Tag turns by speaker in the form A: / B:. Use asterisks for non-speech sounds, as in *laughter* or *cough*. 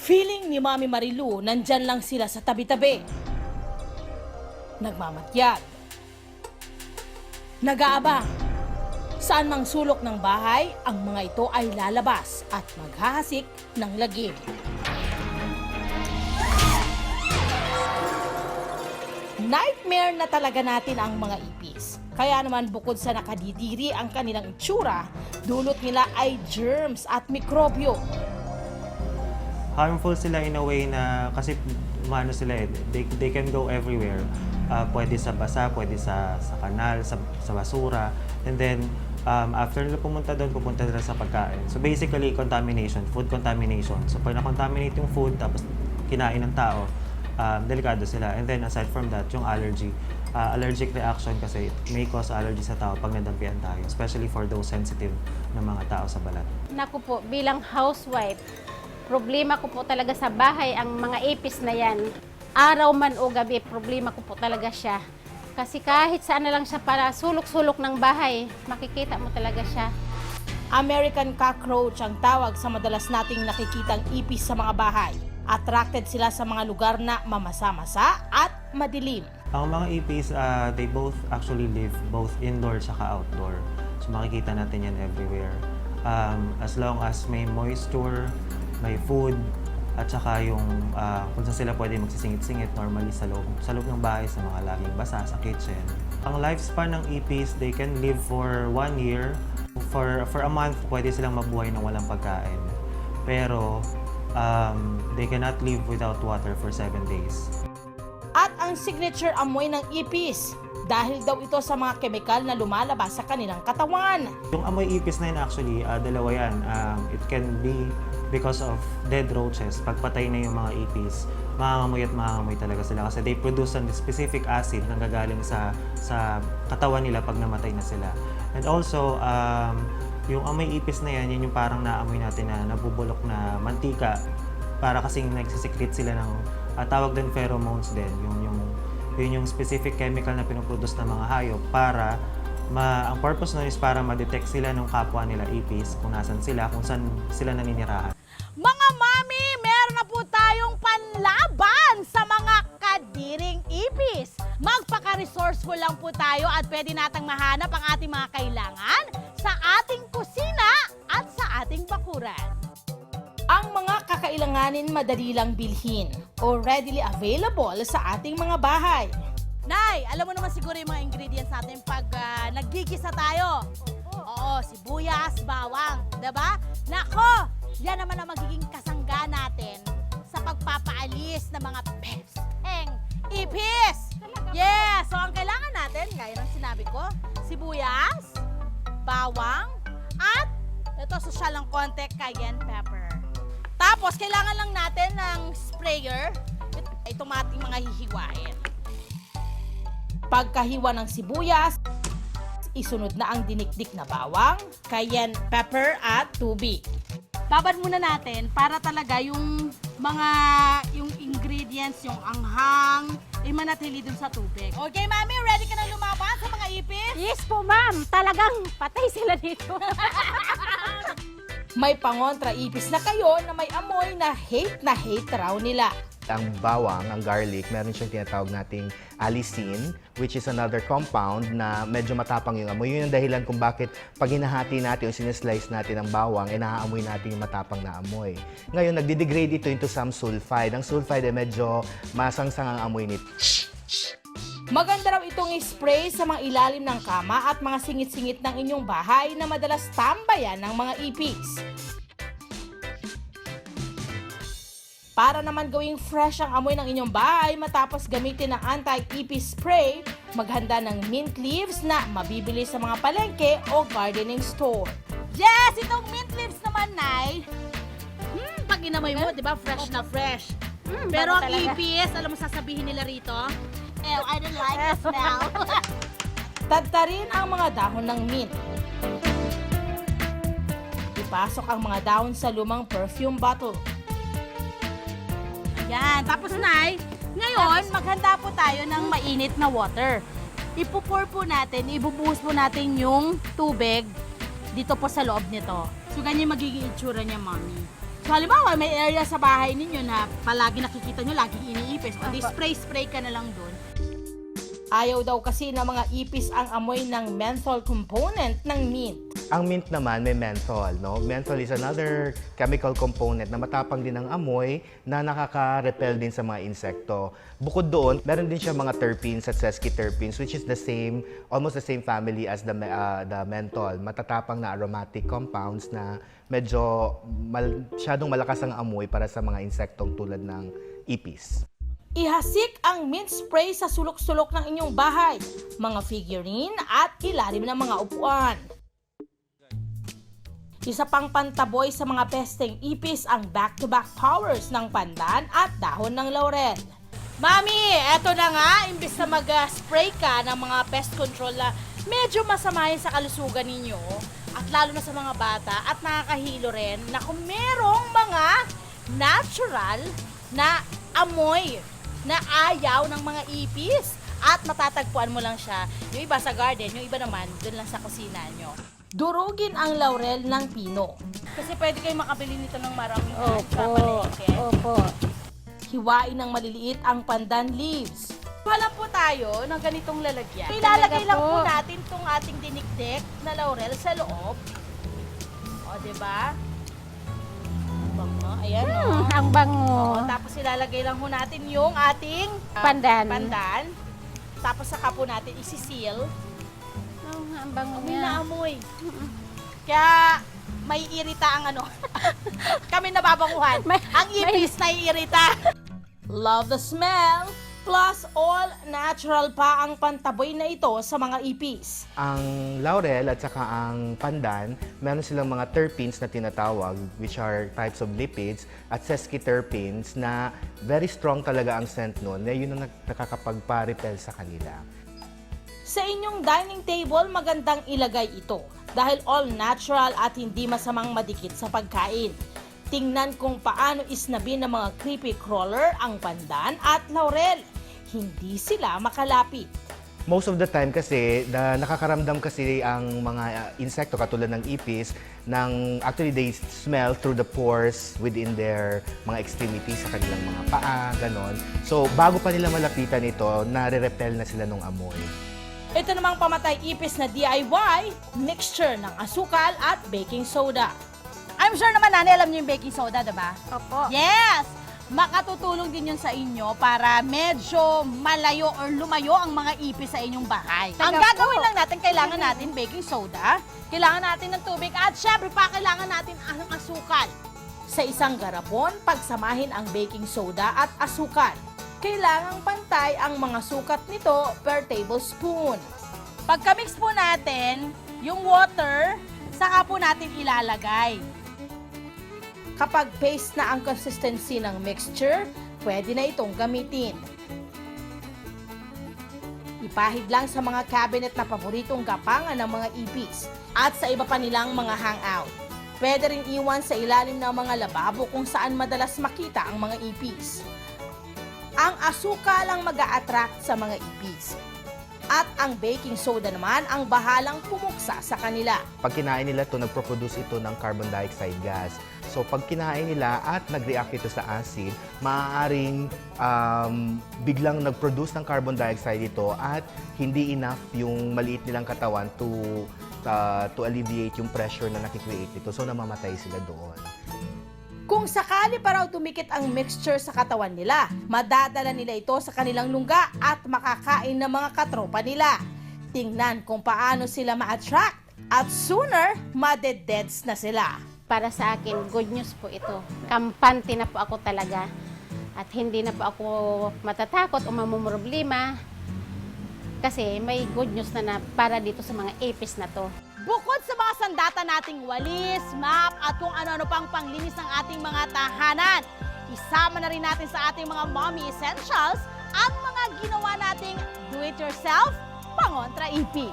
A: Feeling ni Mami Marilu, nandyan lang sila sa tabi-tabi. Nagmamatyag. Nag-aabang. Saan mang sulok ng bahay, ang mga ito ay lalabas at maghahasik ng lagim. Nightmare na talaga natin ang mga ipis. Kaya naman bukod sa nakadidiri ang kanilang itsura, dulot nila ay germs at mikrobyo.
B: Harmful sila in a way na kasi umano sila eh, they, they can go everywhere. Ah, pwede sa basa, pwede sa, sa kanal, sa, sa basura. And then, um, after nila pumunta doon, pupunta sila sa pagkain. So basically, contamination, food contamination. So pag na-contaminate yung food, tapos kinain ng tao, um, delikado sila. And then aside from that, yung allergy. Ah, allergic reaction kasi may cause allergy sa tao pag nadampian tayo. Especially for those sensitive na mga tao sa balat.
C: Naku po, bilang housewife, problema ko po talaga sa bahay ang mga ipis na yan. Araw man o gabi, problema ko po talaga siya. Kasi kahit saan na lang siya para sulok-sulok ng bahay, makikita mo talaga siya.
A: American cockroach ang tawag sa madalas nating nakikitang ipis sa mga bahay. Attracted sila sa mga lugar na mamasa-masa at madilim.
B: Ang mga ipis, ah, they both actually live both indoor saka outdoor. So makikita natin yan everywhere. Um, as long as may moisture, may food, at saka yung ah, kung saan sila pwede magsisingit-singit normally sa loob, sa loob ng bahay, sa mga laging basa, sa kitchen. Ang lifespan ng ipis, they can live for one year. For, for a month, pwede silang mabuhay na walang pagkain. Pero um, they cannot live without water for seven days.
A: At ang signature amoy ng ipis dahil daw ito sa mga kemikal na lumalabas sa kanilang katawan.
B: Yung amoy ipis na yun actually, ah, dalawa yan. Um, it can be because of dead roaches. Pagpatay na yung mga ipis, makangamoy at makangamoy talaga sila kasi they produce a specific acid na gagaling sa, sa katawan nila pag namatay na sila. And also, um, yung amoy ipis na yan, yun yung parang naamoy natin na nabubulok na mantika para kasing nagsisecrete sila ng ah, tawag din pheromones din yung yung yun yung specific chemical na pinoproduce ng mga hayop para ma ang purpose nun is para ma-detect sila ng kapwa nila ipis kung nasan sila kung saan sila naninirahan
A: Mga mami, meron na po tayong panlaban sa mga kadiring ipis. Magpaka-resourceful lang po tayo at pwede natang mahanap ang ating mga kailangan sa ating kusina at sa ating bakuran. Ang mga kakailanganin madali lang bilhin o readily available sa ating mga bahay. Nay, alam mo naman siguro yung mga ingredients natin pag ah, naggigisa tayo. Oo, sibuyas, bawang, 'di ba? Nako, yan naman ang magiging kasangga natin sa pagpapaalis ng mga pests. Eng, ipis! Yes! So, ang kailangan natin, gaya ng sinabi ko, sibuyas, bawang, at ito, social ng konti, cayenne pepper. Tapos, kailangan lang natin ng sprayer. It- Itong ating mga hihiwain. Pagkahiwa ng sibuyas, isunod na ang dinikdik na bawang, cayenne pepper at tubig. Babad muna natin para talaga yung mga yung ingredients, yung anghang, ay manatili dun sa tubig. Okay, mami, ready ka na lumaban sa mga ipis?
C: Yes po ma'am, talagang patay sila dito. *laughs*
A: May pangontra ipis na kayo na may amoy na hate na hate raw nila.
D: Ang bawang, ang garlic, meron siyang tinatawag nating allicin, which is another compound na medyo matapang yung amoy. Yun yung dahilan kung bakit pag hinahati natin o sineslice natin ang bawang, eh naaamoy natin yung matapang na amoy. Ngayon, nagdidegrade ito into some sulfide. Ang sulfide ay medyo masangsang ang amoy nito.
A: Maganda raw itong spray sa mga ilalim ng kama at mga singit-singit ng inyong bahay na madalas tambayan ng mga ipis. Para naman gawing fresh ang amoy ng inyong bahay matapos gamitin ng anti-ipis spray, maghanda ng mint leaves na mabibili sa mga palengke o gardening store. Yes! Itong mint leaves naman, Nay. Hmm, pag inamoy mo, di ba, fresh na fresh.
C: Hmm,
A: Pero ang ipis, alam mo sasabihin nila rito? Ew, I don't like the smell. *laughs* Tadtarin ang mga dahon ng mint. Ipasok ang mga dahon sa lumang perfume bottle. Ayan, tapos Nay, ngayon maghanda po tayo ng mainit na water. Ipupour po natin, ibubuhos po natin yung tubig dito po sa loob nito. So, ganyan magiging itsura niya, Mommy. So, halimbawa, may area sa bahay ninyo na palagi nakikita nyo, laging iniipis. O di spray-spray ka na lang dun. Ayaw daw kasi ng mga ipis ang amoy ng menthol component ng mint.
D: Ang mint naman may menthol, no? Menthol is another chemical component na matapang din ang amoy na nakaka-repel din sa mga insekto. Bukod doon, meron din siya mga terpenes at sesquiterpenes which is the same, almost the same family as the, uh, the menthol. Matatapang na aromatic compounds na medyo masyadong malakas ang amoy para sa mga insektong tulad ng ipis.
A: Ihasik ang mint spray sa sulok-sulok ng inyong bahay, mga figurine at ilalim ng mga upuan. Isa pang pantaboy sa mga pesteng ipis ang back-to-back powers ng pandan at dahon ng laurel. Mami, eto na nga, imbis na mag-spray ka ng mga pest control na medyo masama yun sa kalusugan ninyo, at lalo na sa mga bata, at nakakahilo rin na kung merong mga natural na amoy na ayaw ng mga ipis at matatagpuan mo lang siya. Yung iba sa garden, yung iba naman doon lang sa kusina nyo. Durugin ang laurel ng pino. Kasi pwede kayo makabili nito ng maraming sa
C: Opo. Opo.
A: Hiwain ng maliliit ang pandan leaves. Wala po tayo ng ganitong lalagyan. Ilalagay lang po
C: po.
A: natin tong ating dinikdik na laurel sa loob. O, di ba? Bango. Ayan, o.
C: Hmm, ang bango.
A: O, tapos ilalagay lang po natin yung ating ah,
C: Pandan.
A: pandan. Tapos saka po natin isisil.
C: Oh, ang bango
A: Amoy
C: niya.
A: amoy. Kaya may irita ang ano. *laughs* Kami nababanguhan.
C: May-
A: ang ipis na iirita. Love the smell. Plus, all natural pa ang pantaboy na ito sa mga ipis.
D: Ang laurel at saka ang pandan, meron silang mga terpenes na tinatawag, which are types of lipids, at sesquiterpenes na very strong talaga ang scent nun, na yun ang nak- nakakapagpa-repel sa kanila.
A: Sa inyong dining table, magandang ilagay ito dahil all natural at hindi masamang madikit sa pagkain. Tingnan kung paano isnabin ng mga creepy crawler ang pandan at laurel. Hindi sila makalapit.
D: Most of the time kasi, na nakakaramdam kasi ang mga uh, insekto katulad ng ipis, ng, actually they smell through the pores within their mga extremities sa kanilang mga paa, ganon. So, bago pa nila malapitan ito, nare-repel na sila ng amoy.
A: Ito namang pamatay ipis na DIY, mixture ng asukal at baking soda. I'm sure naman, Nani, alam niyo yung baking soda, diba?
C: Opo.
A: Yes! Makatutulong din yun sa inyo para medyo malayo or lumayo ang mga ipis sa inyong bahay. ang
C: Taga
A: gagawin
C: po.
A: lang natin, kailangan natin baking soda, kailangan natin ng tubig, at syempre pa kailangan natin ang asukal. Sa isang garapon, pagsamahin ang baking soda at asukal. Kailangang pantay ang mga sukat nito per tablespoon. Pagka-mix po natin, yung water, saka po natin ilalagay. Kapag paste na ang consistency ng mixture, pwede na itong gamitin. Ipahid lang sa mga cabinet na paboritong gapangan ng mga ipis at sa iba pa nilang mga hangout. Pwede rin iwan sa ilalim ng mga lababo kung saan madalas makita ang mga ipis. Ang asukal ang mag attract sa mga ipis. At ang baking soda naman ang bahalang pumuksa sa kanila.
D: Pag kinain nila ito, nagproproduce ito ng carbon dioxide gas. So pag kinain nila at nag-react ito sa acid, maaaring um, biglang nag-produce ng carbon dioxide ito at hindi enough yung maliit nilang katawan to uh, to alleviate yung pressure na nakikreate ito. So namamatay sila doon.
A: Kung sakali pa raw tumikit ang mixture sa katawan nila, madadala nila ito sa kanilang lungga at makakain ng mga katropa nila. Tingnan kung paano sila ma-attract at sooner, madededs na sila.
C: Para sa akin, good news po ito. Kampante na po ako talaga. At hindi na po ako matatakot o mamumroblema. Kasi may good news na, na para dito sa mga apis na to.
A: Bukod sa mga sandata nating walis, map at kung ano-ano pang panglinis ng ating mga tahanan, isama na rin natin sa ating mga mommy essentials ang mga ginawa nating do-it-yourself pangontra ipi.